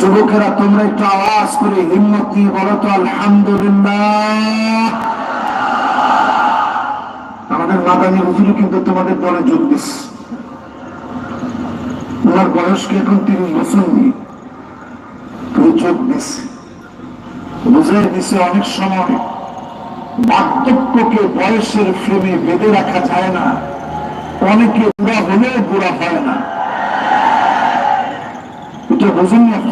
যুবকেরা, তোমরা একটু আওয়াজ করে হিম্মত নিয়ে বলো তো, আলহামদুলিল্লাহ। আমাদের মাদানী হুজুরি কিন্তু তোমাদের দলে যোগ দিচ্ছে ওনার বয়স কি এখন তিরিশ বছর নেই তুমি যোগ দিচ্ছে বুঝে দিছে অনেক সময় বার্ধক্যকে বয়সের ফ্রেমে বেঁধে রাখা যায় না, অনেকে বুড়া হলেও বুড়া হয় না। এটা বোঝেননি আপনারা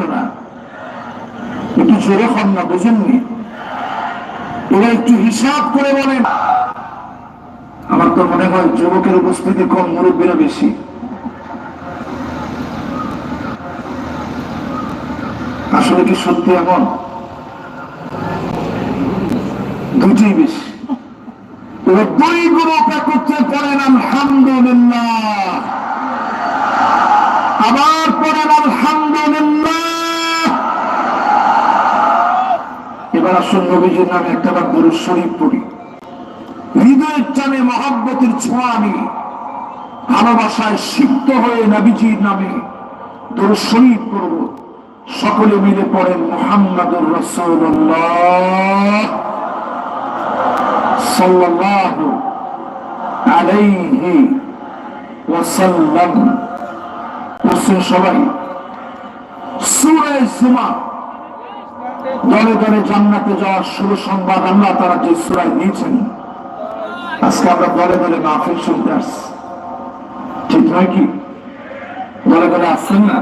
একটু হন না? বোঝেননি এরা একটু হিসাব করে বলেন। আমার তো মনে হয় যুবকের উপস্থিতি কম, মুরব্বীরা বেশি। আসলে কি সত্যি এমন? দুটি বেশি। দুই গ্রুপ একত্রে পড়েন আলহামদুলিল্লাহ। আবার পড়েন, আলহামদুলিল্লাহ। আসুন নবীজির নামে একটা বার গরু শরীফ পড়ি। হৃদয়ের টানে মহাব্বতের ছোঁয়া নিয়ে ভালোবাসায় সিদ্ধ হয়ে নবীজির নামে দরুদ শরীফ করব সকলে মিলে পড়েন মোহাম্মদুর রসুল্লাহ সবাই, সূরা জুমা দলে দলে জান্নাতে যাওয়ার শুভ সংবাদ আল্লাহ তারা যে সুরাই নিয়েছেন। আজকে আমরা দলে দলে মাহফিল শুনতে আসছি। ঠিক নয় কি? দলে দলে আসছেন না?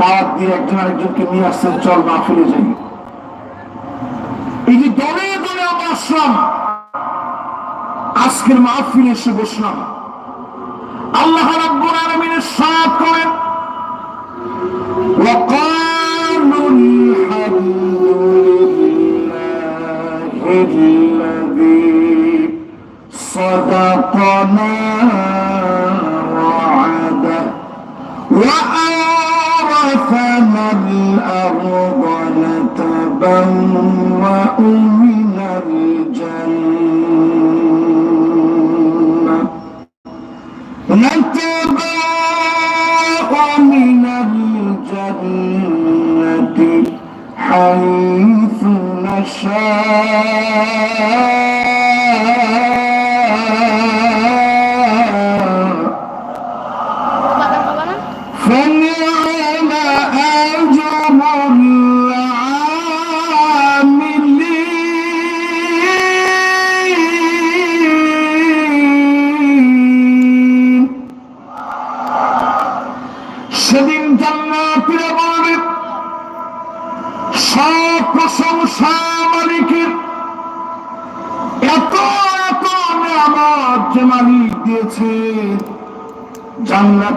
দাওয়াত দিয়ে একজন আরেকজনকে নিয়ে আসছেন, চল মাহফিলে যাই। এই যে দলে দলে আমরা আসলাম, আজকের মাহফিলে এসে বসলাম। আল্লাহ রাব্বুল আলামিনের সাথ করেন الذي صدقنا وعده وأورثنا الأرض نتبوأ من نشاء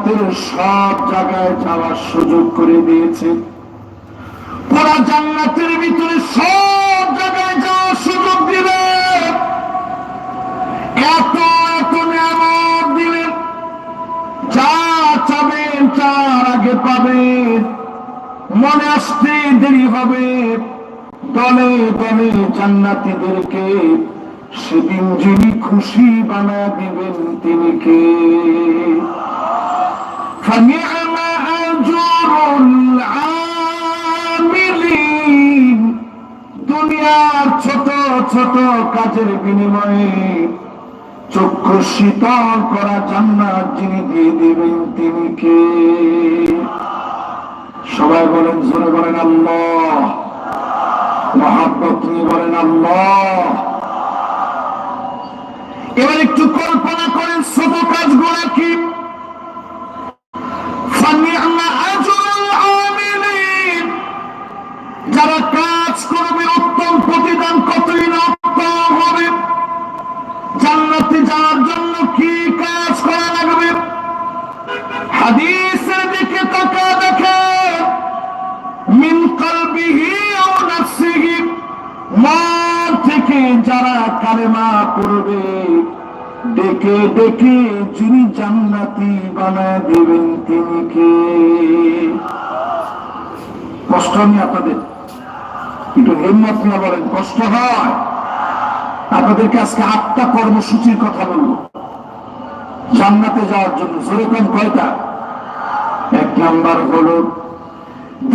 জান্নাতের সব জায়গায় যাওয়ার সুযোগ করে দিয়েছে। পুরা জান্নাতের ভিতরে সব জায়গায় যাওয়ার সুযোগ দিবে। এত এত নিয়ামত দিলেন যা চাবেন তার আগে পাবেন। মনে আসতে দেরি হবে। দলে দলে জান্নাতীদেরকে সেদিন যিনি খুশি বানা দিবেন তিনি কে? فنعم أجر العاملين দুনিয়ার ছোট ছোট কাজের বিনিময়ে চক্ষু শীতল করা জান্নাত যিনি দিয়ে দিবেন তিনি কে সবাই বলেন জোরে বলেন আল্লাহ মহাব্বত নিয়ে বলেন আল্লাহ এবার একটু কল্পনা করেন ছোট কাজগুলো কি প্রতিদান কতই না হবে? জান্নাতে যাওয়ার জন্য কি কাজ করা লাগবে? হাদিসের দিকে তাকা দেখে। মিন কলবিহি ও নাফসিহি মন থেকে যারা কালেমা পড়বে, ডেকে ডেকে যিনি জান্নাতি বানায় দেবেন তিনি কে? কষ্ট নিয়ে আপনাদের একটু হিম্মত নিয়ে বলেন কষ্ট হয়। আপনাদেরকে আজকে আটটা কর্মসূচির কথা বলব। জান্নাতে যাওয়ার জন্য যেরকম কয়টা? এক নাম্বার হলো,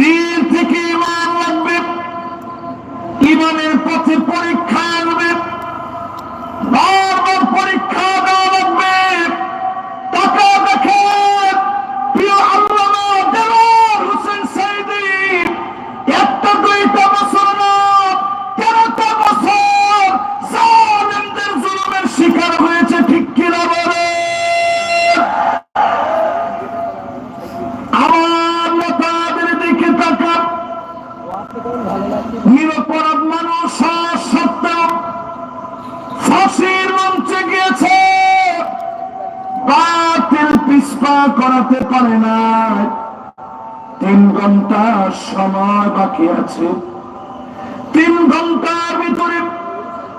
দিন থেকে ইমান লাগবে, ইমানের পথে পরীক্ষা বারবার পরীক্ষা দেওয়া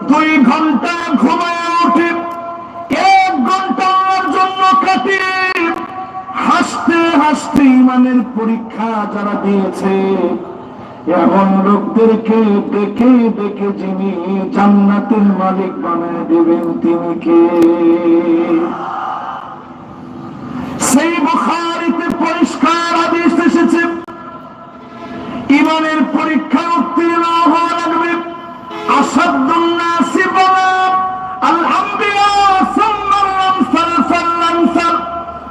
দুই ঘণ্টা ঘুমায় ওঠে এক ঘণ্টার জন্য কাটিয়ে হাসতে হাসতে ইমানের পরীক্ষা যারা দিয়েছে এমন লোকদেরকে দেখে দেখে যিনি জান্নাতের মালিক বানায় দেবেন তিনি কে? সেই বুখারিতে পরিষ্কার আদেশ এসেছে, ইমানের পরীক্ষা উত্তীর্ণ হওয়া লাগবে।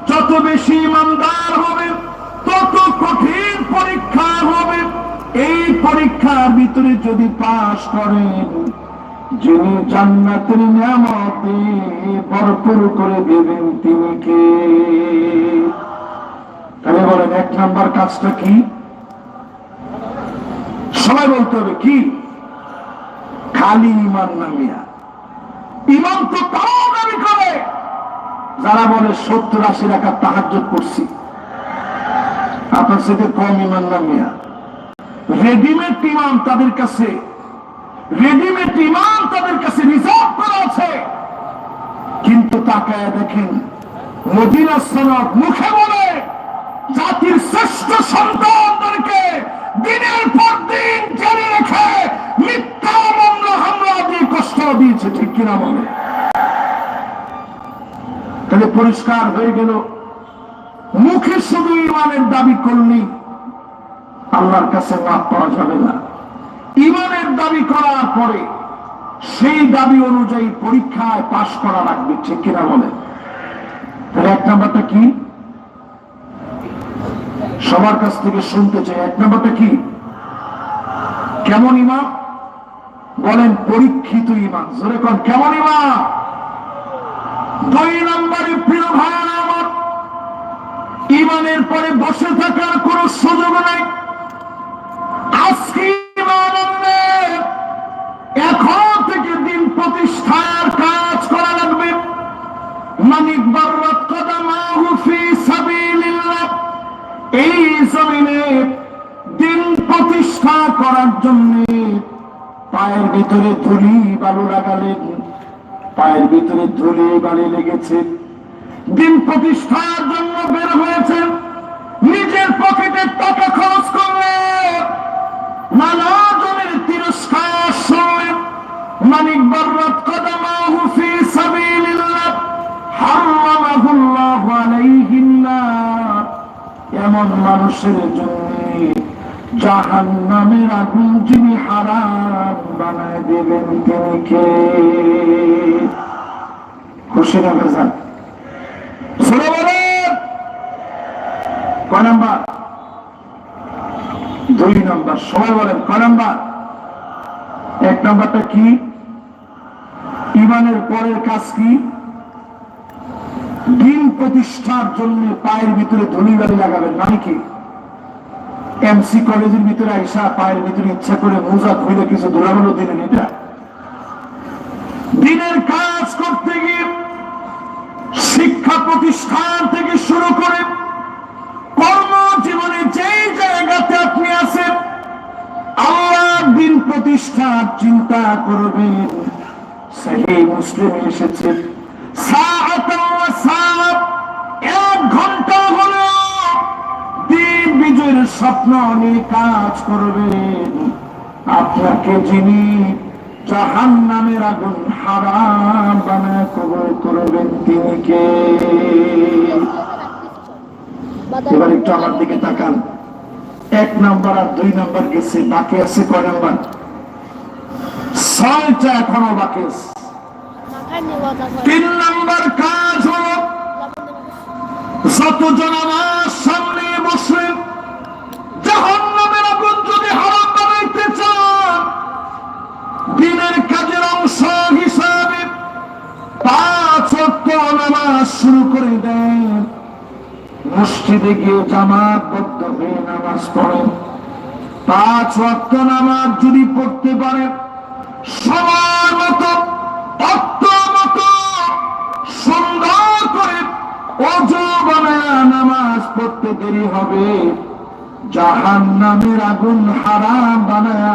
যত বেশি ইমানদার হবে, তত কঠিন পরীক্ষা হবে। এই পরীক্ষার ভিতরে যদি পাশ করেন যিনি জান্নাতের নিয়ামতে ভরপুর করে দেবেন, তিনি কে? তাহলে বলেন, এক নাম্বার কাজটা কি? সবাই বলতে হবে, কি? খালি ইমান নামিয়া ইমান তো তাও দাবি করে। যারা বলে সত্তর, আশি টাকা তাহাজ করছি। আপনার সাথে কম ইমান নামিয়া রেডিমেড ইমান তাদের কাছে। রেডিমেড ইমান তাদের কাছে রিজার্ভ করা আছে। কিন্তু তাকায় দেখেন, মদিনা সনদ মুখে বলে, জাতির শ্রেষ্ঠ সন্তানদেরকে দিনের পর দিন জেনে রেখে দিয়ে দিয়েছে, ঠিক কিনা বলে? তাহলে পরিষ্কার হয়ে গেল। মুখে শুধু ইমানের দাবি করলি আল্লাহর কাছে মাপ পাওয়া যাবে না। ইমানের দাবি করার পরে সেই দাবি অনুযায়ী পরীক্ষায় পাশ করা লাগবে, ঠিক কিনা বলে? তাহলে এক নাম্বারটা কি? সবার কাছ থেকে শুনতে চাই, এক নাম্বারটা কি? কেমন ইমাম? বলেন পরীক্ষিত ইমান। জোরে কন, কেমন ইমান? দুই নম্বরে প্রিয় ভাইয়ার আমার, ইমানের পরে বসে থাকার কোন সুযোগ নাই। এখন থেকে দিন প্রতিষ্ঠার কাজ করা লাগবে। মানিক বাররাত কদামাহু সাবিলিল্লাহ, এই জমিনে দিন প্রতিষ্ঠা করার জন্য পায়ের ভিতরে ধুলি বালু লাগালেন পায়ের ভিতরে ধুলি বালি লেগেছে। দিন প্রতিষ্ঠার জন্য বের হয়েছে নিজের পকেটে টাকা খরচ করলে নানা জনের তিরস্কার শুনলেন মানিক বররত কদমাহু ফি সাবিলিল্লাহ হারামাহুল্লাহু এমন মানুষের জন্য জাহান নামের আগুন যিনি হারাম বানায় দেবেন তিনি কে খুশি দুই নাম্বার। সবাই বলেন ক নাম্বার? এক নাম্বারটা কি? ইমানের পরের কাজ কি? দিন প্রতিষ্ঠার জন্য পায়ের ভিতরে ধুলি বালি লাগাবেন। মানে কি? এমসি কলেজের ভিতরে আইসা পায়ের ভিতরে ইচ্ছা করে মোজা খুলে কিছু ধুলাগুলো দিলেন এটা দিনের কাজ করতে গিয়ে শিক্ষা প্রতিষ্ঠান থেকে শুরু করে কর্মজীবনে যেই জায়গাতে আপনি আছেন আল্লাহ দিন প্রতিষ্ঠার চিন্তা করবেন। সেই মুসলিম এসেছে। সাআতাও স্বপ্ন নিয়ে কাজ করবেন। আপনাকে যিনি জাহান নামের আগুন হারাম বানায় কবর করবেন তিনি কে? এবার একটু আমার দিকে তাকান। এক নাম্বার আর দুই নাম্বার গেছে, বাকি আছে কয় নাম্বার? ছয়টা এখনও বাকি তিন নাম্বার কাজ হলো, যতজন আমার সামনে বসে শুরু করে দেন। মসজিদে গিয়ে জামাতবদ্ধ হয়ে নামাজ পড়েন। পাঁচ ওয়াক্ত নামাজ যদি পড়তে পারেন সময় মতো অজু বানায় নামাজ পড়তে দেরি হবে। আগুন বানায়া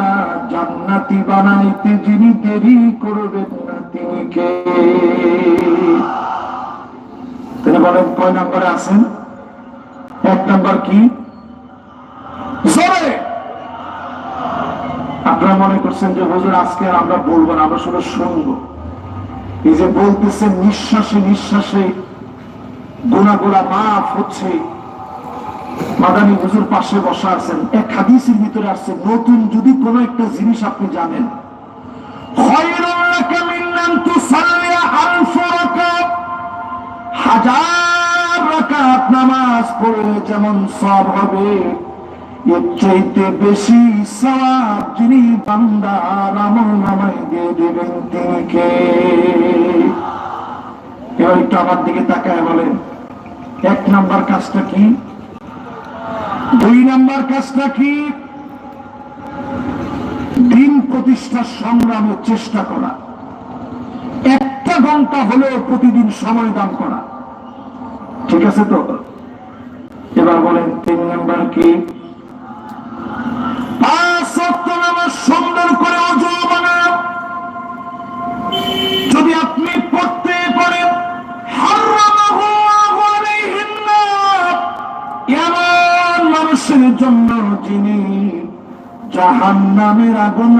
বানাইতে যিনি দেরি করবেন না তিনি কে? তিনি বলেন কয় নম্বরে আছেন? এক নম্বর কি? আপনারা মনে করছেন যে, হুজুর, আজকে আমরা বলব না, আমরা শুধু শুনব। এই যে বলতেছেন নিঃশ্বাসে নিঃশ্বাসে গোনা গোনা মাফ হচ্ছে। মাদানী হুজুর পাশে বসা আছেন। এক হাদিসের ভিতরে আসছে, নতুন যদি কোনো একটা জিনিস আপনি জানেন, খয়রুল হাজার রাকাত নামাজ পড়লে যেমন সব হবে। এর চাইতে বেশি সওয়াব যিনি বান্দার আমল দিয়ে দেবেন তিনি কে? এবার একটু আমার দিকে তাকায় বলেন। এক নাম্বার কাজটা কি? দুই নাম্বার কাজটা কি? দিন প্রতিষ্ঠার সংগ্রামের চেষ্টা করা। একটা ঘণ্টা হলেও প্রতিদিন সময় দান করা। ঠিক আছে তো? এবার বলেন তিন নাম্বার কি? সুন্দর করে যদি আপনি পড়তে পারেন মানুষের জন্য নামের আগুন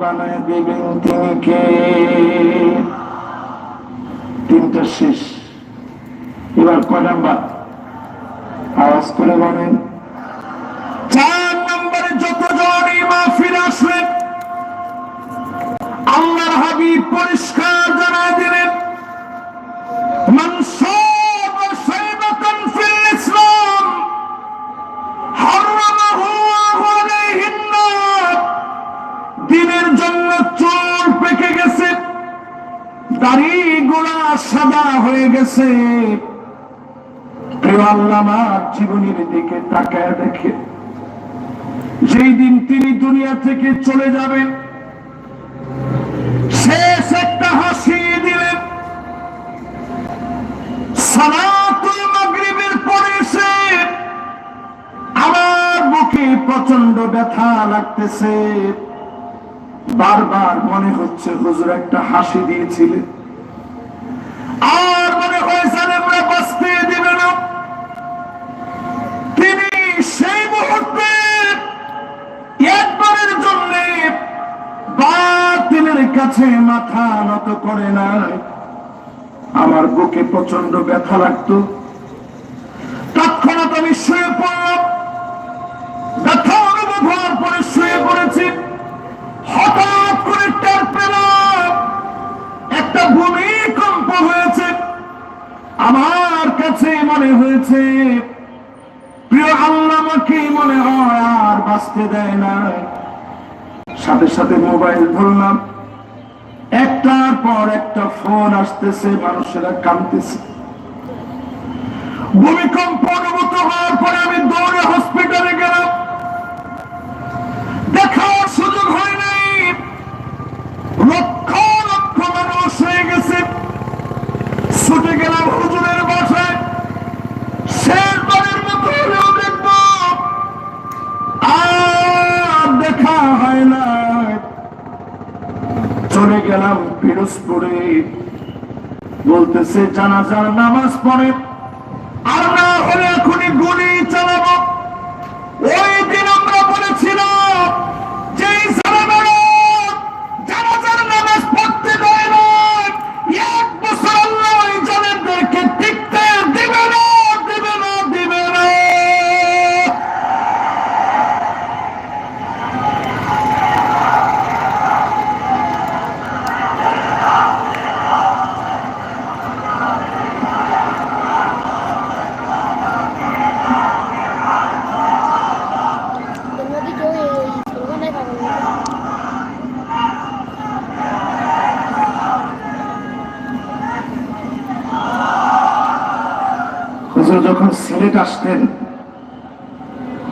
বানায় দেবেন, তিনি তিনটা শেষ। এবার কয় নাম্বার? আওয়াজ করে বলেন। চার নম্বরে যতজন এই মাহফিল আসলেন আল্লাহর হাবিব পরিষ্কার জানায় দিলেন আলাইহিন দিনের জন্য চুল পেকে গেছে, দাড়ি গোড়া সাদা হয়ে গেছে। জীবনের দিকে তাকায় দেখে। যেই দিন তিনি দুনিয়া থেকে চলে যাবেন, শেষ একটা হাসি দিলেন। আমার বুকে প্রচণ্ড ব্যথা লাগতেছে। বারবার মনে হচ্ছে হুজুর একটা হাসি দিয়েছিলেন। আর মনে হয়েছে আমরা বাঁচতে দিবে না। তিনি সেই মুহূর্তে একবারের জন্য বাতিলের কাছে মাথা নত করে নাই আমার বুকে প্রচণ্ড ব্যথা লাগতো। তৎক্ষণাৎ আমি শুয়ে পড়লাম। ব্যথা অনুভব হওয়ার পরে শুয়ে পড়েছি। হঠাৎ করে টের পেলাম, একটা ভূমিকম্প হয়েছে। আমার কাছে মনে হয়েছে প্রিয় আল্লাহ আমাকে মনে হয় আর বাঁচতে দেয় না। সাথে সাথে মোবাইল ধরলাম। একটার পর একটা ফোন আসতেছে, মানুষেরা কাঁদতেছে। ভূমিকম্প অনুভূত হওয়ার পরে আমি দৌড়ে হসপিটালে গেলাম। দেখার সুযোগ হয় নাই। লক্ষ লক্ষ মানুষ হয়ে গেছে। ছুটে গেলাম গেলাম পিরোজপুরে। বলতেছে জানাজার নামাজ পড়ে সিলেট আসতেন,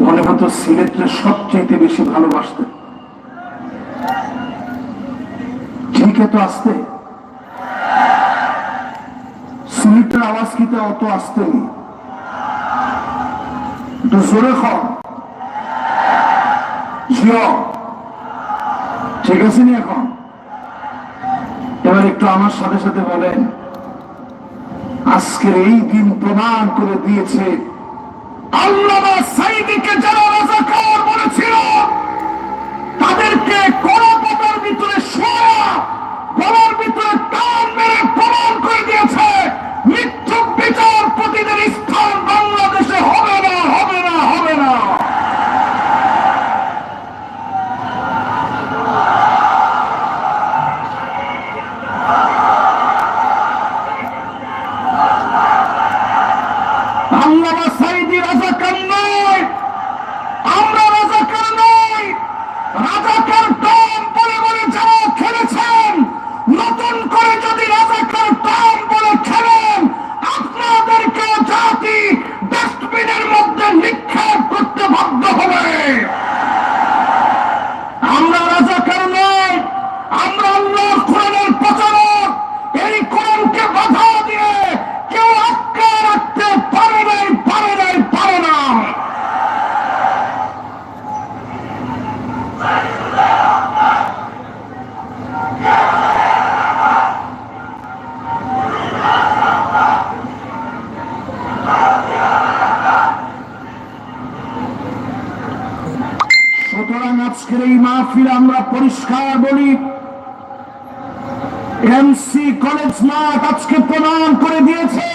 মনে হতো সিলেটকে সবচেয়ে বেশি ভালোবাসতেন। ঠিক তো আসতে। সিলেটের আওয়াজ কিতে অত আসতে জোরে ঠিক আছে নি এখন? এবার একটু আমার সাথে সাথে বলেন। আজকের এই দিন প্রমাণ করে দিয়েছে। আল্লামা সাইদিকে যারা রাজাকার বলেছিল, তাদেরকে করপতার ভিতরে শোয়া গলার ভিতরে টান মেরে প্রমাণ করে দিয়েছে মিথ্যুক বিচারপতিদের স্থান বাংলাদেশে হবে না হবে না হবে না আল্লামা সাইদি রাজাকার নয় আমরা রাজাকার নই রাজাকার টম বলে বলে যারা খেলেছেন নতুন করে যদি রাজাকার টম বলে খেলেন আপনাদেরকে জাতি ডাস্টবিনের মধ্যে নিক্ষেপ করতে বাধ্য হবে আমরা রাজাকার নই আমরা আল্লাহর কোরআনের প্রচারক এই কোরআনকে বাধা দিয়ে কেউ আটকে রাখতে পারে নাই পারে নাই পারে না সুতরাং আজকের এই মাহফিল আমরা পরিষ্কার বলি এমসি কলেজ মাঠ আজকে প্রমাণ করে দিয়েছে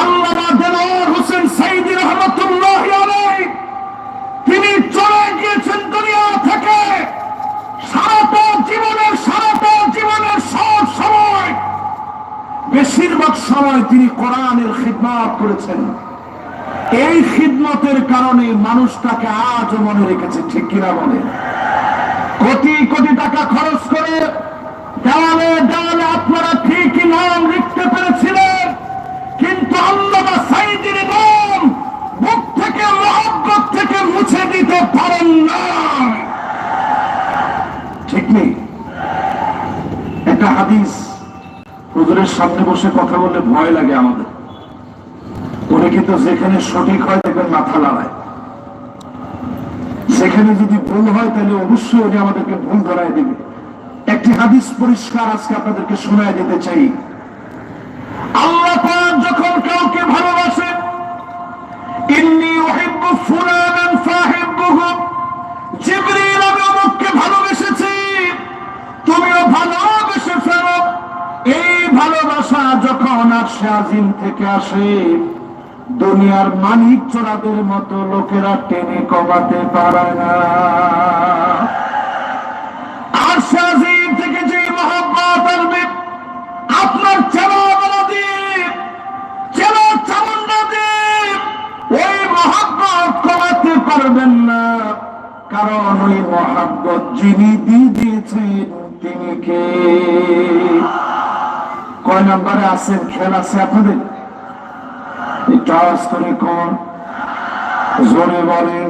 আল্লামা দেলোয়ার হোসেন সাইদি রহমতুল্লাহ আলাই তিনি চলে গিয়েছেন দুনিয়া থেকে সারাটা জীবনের সারাটা জীবনের সব সময় বেশিরভাগ সময় তিনি কোরআনের খিদমত করেছেন। এই খিদমতের কারণে মানুষটাকে আজও মনে রেখেছে, ঠিক কিনা বলে কোটি কোটি টাকা খরচ করে দেওয়ালে দেওয়ালে আপনারা ঠিকই নাম লিখতে পেরেছিলেন, কিন্তু আল্লামা সাইদির নাম বুক থেকে, মহব্বত থেকে মুছে দিতে পারেন না। ঠিক নেই? একটা হাদিস হুজুরের সামনে বসে কথা বললে ভয় লাগে আমাদের। উনি কিন্তু যেখানে সঠিক হয় দেখবেন মাথা লড়ায় সেখানে যদি ভুল হয় তাহলে অবশ্যই উনি আমাদেরকে ভুল ধরায় দেবে। একটি হাদিস পরিষ্কার আজকে আপনাদেরকে শোনায় দিতে চাই। আসে, আজিম থেকে আসে। দুনিয়ার মানিক চোরাদের মতো লোকেরা টেনে কমাতে পারে না। থেকে যে আসবে, আপনার চেনা বলা দ্বীপ চেনা ওই মহব্বত কমাতে পারবেন না। কারণ ওই মহাব্বত যিনি দিয়ে দিয়েছেন, তিনি কে? কয় নম্বরে আছেন? খেয়াল আছে আপনাদের? একটু আওয়াজ করে জোরে বলেন।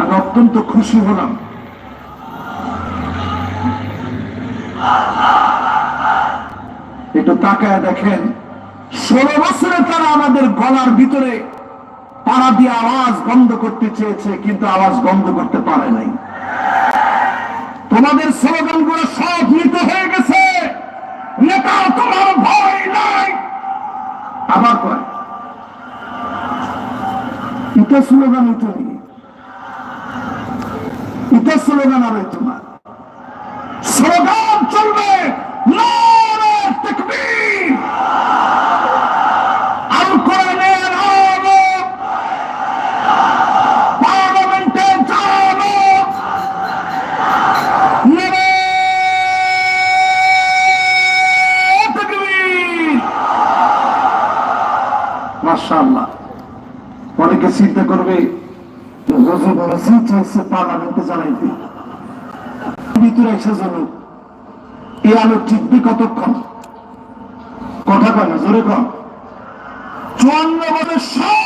আমি অত্যন্ত খুশি হলাম। একটু তাকায় দেখেন, ষোলো বছরে তারা আমাদের গলার ভিতরে পাড়া দিয়ে আওয়াজ বন্ধ করতে চেয়েছে, কিন্তু আওয়াজ বন্ধ করতে পারে নাই। তোমাদের স্লোগানগুলো সব মৃত হয়ে গেছে। নেতা, তোমার ভয় নাই। আবার কয়, ইটা স্লোগান হইতো নি ইটা স্লোগান আর না স্লোগান চলবে নারে এসে জানো এই আলো টিকবি কতক্ষণ? কথা কয় না জোরে কন চুয়ান্ন সব